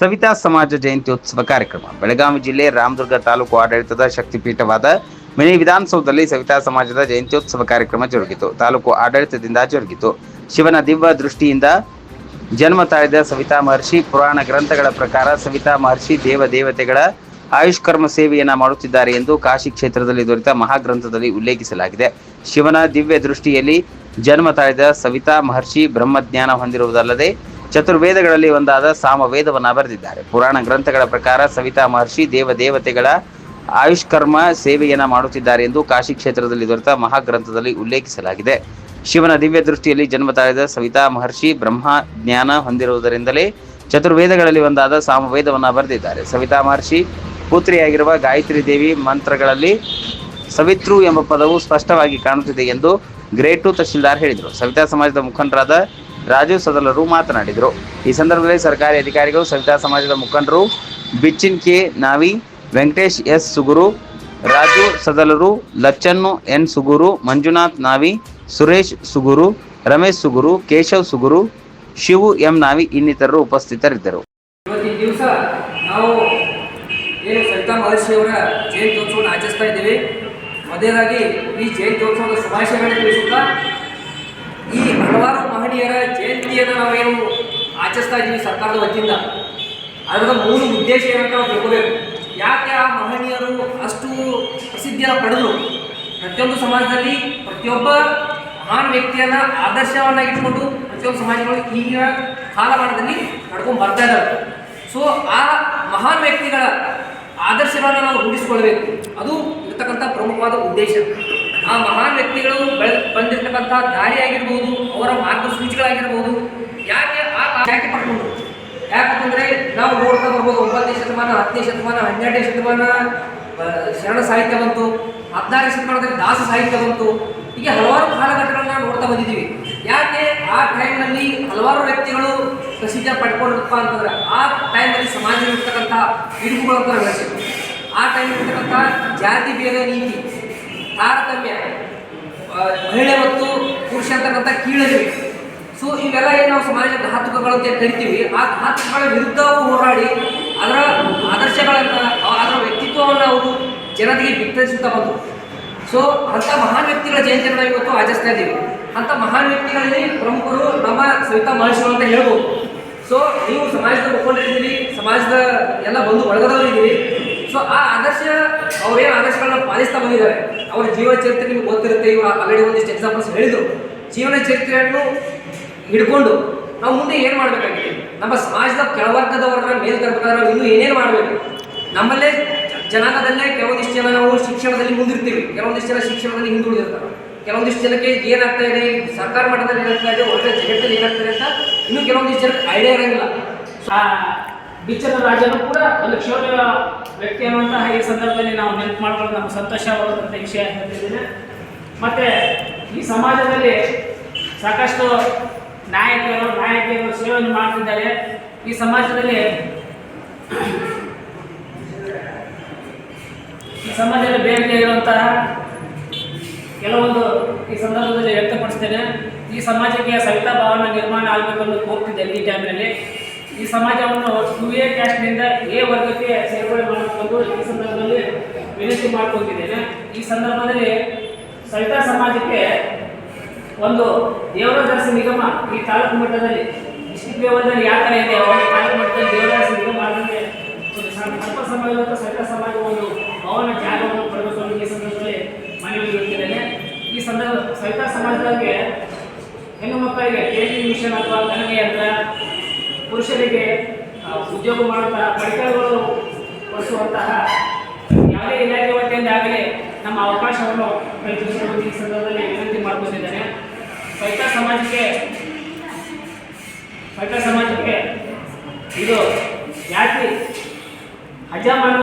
ಸವಿತಾ ಸಮಾಜ ಜಯಂತ್ಯೋತ್ಸವ ಕಾರ್ಯಕ್ರಮ. ಬೆಳಗಾವಿ ಜಿಲ್ಲೆ ರಾಮದುರ್ಗ ತಾಲೂಕು ಆಡಳಿತದ ಶಕ್ತಿಪೀಠವಾದ ಮಿನಿ ವಿಧಾನಸೌಧದಲ್ಲಿ ಸವಿತಾ ಸಮಾಜದ ಜಯಂತ್ಯೋತ್ಸವ ಕಾರ್ಯಕ್ರಮ ಜರುಗಿತು. ತಾಲೂಕು ಆಡಳಿತದಿಂದ ಜರುಗಿತು. ಶಿವನ ದಿವ್ಯ ದೃಷ್ಟಿಯಿಂದ ಜನ್ಮ ತಾಳಿದ ಸವಿತಾ ಮಹರ್ಷಿ ಪುರಾಣ ಗ್ರಂಥಗಳ ಪ್ರಕಾರ ಸವಿತಾ ಮಹರ್ಷಿ ದೇವ ದೇವತೆಗಳ ಆಯುಷ್ಕರ್ಮ ಸೇವೆಯನ್ನ ಮಾಡುತ್ತಿದ್ದಾರೆ ಎಂದು ಕಾಶಿ ಕ್ಷೇತ್ರದಲ್ಲಿ ದೊರೆತ ಮಹಾಗ್ರಂಥದಲ್ಲಿ ಉಲ್ಲೇಖಿಸಲಾಗಿದೆ. ಶಿವನ ದಿವ್ಯ ದೃಷ್ಟಿಯಲ್ಲಿ ಜನ್ಮ ತಾಳಿದ ಸವಿತಾ ಮಹರ್ಷಿ ಬ್ರಹ್ಮಜ್ಞಾನ ಹೊಂದಿರುವುದಲ್ಲದೆ ಚತುರ್ವೇದಗಳಲ್ಲಿ ಒಂದಾದ ಸಾಮವೇದವನ್ನ ಬರೆದಿದ್ದಾರೆ. ಪುರಾಣ ಗ್ರಂಥಗಳ ಪ್ರಕಾರ ಸವಿತಾ ಮಹರ್ಷಿ ದೇವ ದೇವತೆಗಳ ಆಯುಷ್ಕರ್ಮ ಸೇವೆಯನ್ನ ಮಾಡುತ್ತಿದ್ದಾರೆ ಎಂದು ಕಾಶಿ ಕ್ಷೇತ್ರದಲ್ಲಿ ದೊರೆತ ಮಹಾಗ್ರಂಥದಲ್ಲಿ ಉಲ್ಲೇಖಿಸಲಾಗಿದೆ. ಶಿವನ ದಿವ್ಯ ದೃಷ್ಟಿಯಲ್ಲಿ ಜನ್ಮ ತಾಳಿದ ಸವಿತಾ ಮಹರ್ಷಿ ಬ್ರಹ್ಮ ಜ್ಞಾನ ಹೊಂದಿರುವುದರಿಂದಲೇ ಚತುರ್ವೇದಗಳಲ್ಲಿ ಒಂದಾದ ಸಾಮವೇದವನ್ನ ಬರೆದಿದ್ದಾರೆ. ಸವಿತಾ ಮಹರ್ಷಿ ಪುತ್ರಿಯಾಗಿರುವ ಗಾಯತ್ರಿ ದೇವಿ ಮಂತ್ರಗಳಲ್ಲಿ ಸವಿತೃ ಎಂಬ ಪದವು ಸ್ಪಷ್ಟವಾಗಿ ಕಾಣುತ್ತಿದೆ ಎಂದು ಗ್ರೇಟು ತಹಶೀಲ್ದಾರ್ ಹೇಳಿದರು. ಸವಿತಾ ಸಮಾಜದ ಮುಖಂಡರಾದ ರಾಜು ಸದಲರು ಮಾತನಾಡಿದರು. ಈ ಸಂದರ್ಭದಲ್ಲಿ ಸರ್ಕಾರಿ ಅಧಿಕಾರಿಗಳು, ಸವಿತಾ ಸಮಾಜದ ಮುಖಂಡರು ಬಿಚ್ಚಿನ್ ಕೆ ನಾವಿ, ವೆಂಕಟೇಶ್ ಎಸ್ ಸುಗುರು ರಾಜು ಸದಲರು, ಲಚ್ಚನ್ನು ಎನ್ ಸುಗುರು, ಮಂಜುನಾಥ್ ನಾವಿ, ಸುರೇಶ್ ಸುಗುರು, ರಮೇಶ್ ಸುಗುರು, ಕೇಶವ್ ಸುಗುರು, ಶಿವು ಎಂ ನಾವಿ ಇನ್ನಿತರರು ಉಪಸ್ಥಿತರಿದ್ದರು. ಇವತ್ತಿನ ದಿವಸ ನಾವು ಸವಿತಾ ಮಹರ್ಷಿಯವರ ಜಯಂತ್ಯೋತ್ಸವವನ್ನು ಆಚರಿಸ್ತಾ ಇದ್ದೀವಿ. ಮೊದಲಾಗಿ ಈ ಜಯಂತ್ಯೋತ್ಸವದ ಶುಭಾಶಯಗಳನ್ನು ತಿಳಿಸುತ್ತಾ ಈ ಮಹನೀಯರ ಜಯಂತಿಯನ್ನು ನಾವೇನು ಆಚರಿಸ್ತಾ ಇದ್ದೀವಿ ಸರ್ಕಾರದ ವತಿಯಿಂದ. ಅದರ ಮೂಲ ಉದ್ದೇಶ ಏನಂತ ನಾವು ತಿಳ್ಕೋಬೇಕು. ಯಾಕೆ ಆ ಮಹನೀಯರು ಅಷ್ಟು ಪ್ರಸಿದ್ಧಿಯನ್ನು ಪಡೆದರು? ಪ್ರತಿಯೊಂದು ಸಮಾಜದಲ್ಲಿ ಪ್ರತಿಯೊಬ್ಬ ಮಹಾನ್ ವ್ಯಕ್ತಿಯನ್ನ ಆದರ್ಶವನ್ನಾಗಿಟ್ಕೊಂಡು ಪ್ರತಿಯೊಂದು ಸಮಾಜಗಳು ಈಗಿನ ಕಾಲಮಾನದಲ್ಲಿ ನಡ್ಕೊಂಡು ಬರ್ತಾ ಇದ್ದಾರೆ ಸೊ ಆ ಮಹಾನ್ ವ್ಯಕ್ತಿಗಳ ಆದರ್ಶಗಳನ್ನು ನಾವು ರೂಢಿಸ್ಕೊಳ್ಬೇಕು ಅದು ಇರ್ತಕ್ಕಂಥ ಪ್ರಮುಖವಾದ ಉದ್ದೇಶ. ಆ ಮಹಾನ್ ವ್ಯಕ್ತಿಗಳು ಬೆಳೆ ಬಂದಿರತಕ್ಕಂಥ ದಾರಿ ಆಗಿರ್ಬೋದು ಅವರ ಮಾರ್ಗಸೂಚಿಗಳಾಗಿರ್ಬೋದು, ಯಾಕೆ ಆ ಯಾಕೆ ಪಡ್ಕೊಂಡು ಯಾಕಂತಂದ್ರೆ ನಾವು ನೋಡ್ತಾ ಬರ್ಬೋದು ಒಂಬತ್ತನೇ ಶತಮಾನ, ಹತ್ತನೇ ಶತಮಾನ, ಹನ್ನೆರಡನೇ ಶತಮಾನ ಶರಣ ಸಾಹಿತ್ಯ ಬಂತು, ಹದಿನಾರನೇ ಶತಮಾನದಲ್ಲಿ ದಾಸ ಸಾಹಿತ್ಯ ಬಂತು, ಹೀಗೆ ಹಲವಾರು ಕಾಲಘಟ್ಟಗಳನ್ನ ನೋಡ್ತಾ ಬಂದಿದ್ದೀವಿ. ಯಾಕೆ ಆ ಟೈಮ್ನಲ್ಲಿ ಹಲವಾರು ವ್ಯಕ್ತಿಗಳು ಪ್ರಸಿದ್ಧ ಪಡ್ಕೊಂಡಪ್ಪ ಅಂತಂದ್ರೆ, ಆ ಟೈಮಲ್ಲಿ ಸಮಾಜದಲ್ಲಿರ್ತಕ್ಕಂಥ ಅಂತ ಬೆಳೆಸಿದ್ರು ಆ ಟೈಮ್ ಇರ್ತಕ್ಕಂಥ ಜಾತಿ, ಭೇದ, ನೀತಿ ತಾರತಮ್ಯ. ಮಹಿಳೆ ಮತ್ತು ಪುರುಷ ಅಂತಕ್ಕಂಥ ಕೀಳರಿವೆ. ಸೊ ಇವೆಲ್ಲ ಏನು ನಾವು ಸಮಾಜದ ಘಾತುಕಗಳು ಅಂತ ಕರಿತೀವಿ. ಆ ಘಾತುಕಗಳ ವಿರುದ್ಧ ಅವರು ಹೋರಾಡಿ, ಅದರ ಆದರ್ಶಗಳನ್ನು ಅದರ ವ್ಯಕ್ತಿತ್ವವನ್ನು ಅವರು ಜನತೆಗೆ ಬಿತ್ತರಿಸುತ್ತಾ ಬಂದರು. ಸೊ ಅಂಥ ಮಹಾನ್ ವ್ಯಕ್ತಿಗಳ ಜಯಂತಿಯನ್ನು ಇವತ್ತು ಆಚರಿಸ್ತಾ ಇದ್ದೀವಿ ಅಂಥ ಮಹಾನ್ ವ್ಯಕ್ತಿಗಳಲ್ಲಿ ಪ್ರಮುಖರು ನಮ್ಮ ಸವಿತಾ ಮಹರ್ಷಿಗಳು ಅಂತ ಹೇಳ್ಬೋದು. ಸೊ ನೀವು ಸಮಾಜದ ಮುಖಂಡರಿದ್ದೀರಿ, ಸಮಾಜದ ಎಲ್ಲ ಬಂಧು ಬಳಗದವರಿದ್ದೀರಿ ಸೊ ಆ ಆದರ್ಶ, ಅವರೇನು ಆದರ್ಶಗಳನ್ನ ಪಾಲಿಸ್ತಾ ಬಂದಿದ್ದಾರೆ. ಅವರ ಜೀವನ ಚರಿತ್ರೆ ನಿಮ್ಗೆ ಗೊತ್ತಿರುತ್ತೆ. ಇವರು ಆಲ್ರೆಡಿ ಒಂದಿಷ್ಟು ಎಕ್ಸಾಂಪಲ್ಸ್ ಹೇಳಿದರು. ಜೀವನ ಚರಿತ್ರೆಯನ್ನು ಹಿಡ್ಕೊಂಡು ನಾವು ಮುಂದೆ ಏನು ಮಾಡಬೇಕಾಗಿದೆ? ನಮ್ಮ ಸಮಾಜದ ಕೆಳವರ್ಗದವರನ್ನ ಮೇಲೆ ತರಬೇಕಾದ್ರೆ ನಾವು ಇನ್ನೂ ಏನೇನು ಮಾಡಬೇಕು? ನಮ್ಮಲ್ಲೇ ಜನಾಂಗದಲ್ಲೇ ಕೆಲವೊಂದಿಷ್ಟು ಜನ ನಾವು ಶಿಕ್ಷಣದಲ್ಲಿ ಮುಂದಿರ್ತೀವಿ. ಕೆಲವೊಂದಿಷ್ಟು ಜನ ಶಿಕ್ಷಣದಲ್ಲಿ ಹಿಂದುಳಿದಿರ್ತಾರೆ. ಕೆಲವೊಂದಿಷ್ಟು ಜನಕ್ಕೆ ಏನಾಗ್ತಾ ಇದೆ? ಸರ್ಕಾರ ಮಟ್ಟದಲ್ಲಿ ಏನಾಗ್ತಾ ಇದೆ? ಒಳ್ಳೆ ಜಗತ್ತಲ್ಲಿ ಏನಾಗ್ತಾ ಇದೆ ಅಂತ ಇನ್ನೂ ಕೆಲವೊಂದಿಷ್ಟು ಜನಕ್ಕೆ ಐಡಿಯಾ ಇರಂಗಿಲ್ಲ. ಬಿಚ್ಚನ ರಾಜನು ಕೂಡ ಒಂದು ಕ್ಷೌರ್ಯ ವ್ಯಕ್ತಿ ಅನ್ನುವಂತಹ ಈ ಸಂದರ್ಭದಲ್ಲಿ ನಾವು ನೆನಪು ಮಾಡ್ಕೊಳ್ಳೋದು ನಮ್ಗೆ ಸಂತೋಷವಾಗುವಂಥ ವಿಷಯ ಹೇಳ್ತಿದ್ದೇನೆ ಮತ್ತು ಈ ಸಮಾಜದಲ್ಲಿ ಸಾಕಷ್ಟು ನಾಯಕರು, ನಾಯಕಿಯರು ಸೇವೆಯನ್ನು ಮಾಡ್ತಿದ್ದಾರೆ. ಈ ಸಮಾಜದಲ್ಲಿ ಈ ಸಮಾಜದಲ್ಲಿ ಬೇರೆ ಇರುವಂತಹ ಕೆಲವೊಂದು ಈ ಸಂದರ್ಭದಲ್ಲಿ ವ್ಯಕ್ತಪಡಿಸ್ತೇನೆ. ಈ ಸಮಾಜಕ್ಕೆ ಸವಿತಾ ಭಾವನೆ ನಿರ್ಮಾಣ ಆಗಬೇಕು ಅಂತ ಹೋಗ್ತಿದ್ದೇನೆ ಈ ಟೈಮ್ನಲ್ಲಿ ಈ ಸಮಾಜವನ್ನು ಯು ಎ ಕ್ಯಾಸ್ಟ್ನಿಂದ ಎ ವರ್ಗಕ್ಕೆ ಸೇರ್ಪಡೆ ಮಾಡಿಕೊಂಡು ಈ ಸಂದರ್ಭದಲ್ಲಿ ವಿನಂತಿ ಮಾಡ್ಕೊತಿದ್ದೇನೆ ಈ ಸಂದರ್ಭದಲ್ಲಿ ಸವಿತಾ ಸಮಾಜಕ್ಕೆ ಒಂದು ದೇವರಾಜ ನಿಗಮ ಈ ತಾಲೂಕು ಮಟ್ಟದಲ್ಲಿ ಡಿಸ್ಟಿಕ್ ಲೆವೆಲ್ನಲ್ಲಿ ಯಾವ ಥರ ಇದೆ, ಅವರು ತಾಲೂಕು ಮಟ್ಟದಲ್ಲಿ ದೇವರಾಜ ನಿಗಮ ಆದಂತೆ ಒಂದು ಸಣ್ಣ ಸ್ವಲ್ಪ ಸಮಯದಂತ ಸವಿತ ಸಮಾಜ ಒಂದು ಭವನ ಜಾಗವನ್ನು ಪಡೆದುಕೊಂಡು ಈ ಸಂದರ್ಭದಲ್ಲಿ ಮನವಿ ಇರುತ್ತಿದ್ದೇನೆ ಈ ಸಂದರ್ಭ, ಸವಿತಾ ಸಮಾಜದಲ್ಲಿ ಹೆಣ್ಣು ಮಕ್ಕಳಿಗೆ ಟ್ರೈನಿಂಗ್ ಮಿಷನ್ ಅಥವಾ ಕನಗೆ ಯಂತ್ರ ಪುರುಷರಿಗೆ ಉದ್ಯೋಗ ಮಾಡುವಂತಹ ಪಡಿತರಗಳು ಕೊಡಿಸುವಂತಹ ಯಾವುದೇ ಇಲಾಖೆ ವತಿಯಿಂದ ಆಗಲಿ ನಮ್ಮ ಅವಕಾಶವನ್ನು ಕಲ್ಪಿಸಿಕೊಂಡು ಈ ಸಂದರ್ಭದಲ್ಲಿ ವಿನಂತಿ ಮಾಡಿಕೊಂಡಿದ್ದೇನೆ ಪೈತ ಸಮಾಜಕ್ಕೆ ಪೈತ ಸಮಾಜಕ್ಕೆ ಇದು ಜಾತಿ ಹಜಾಮಾನ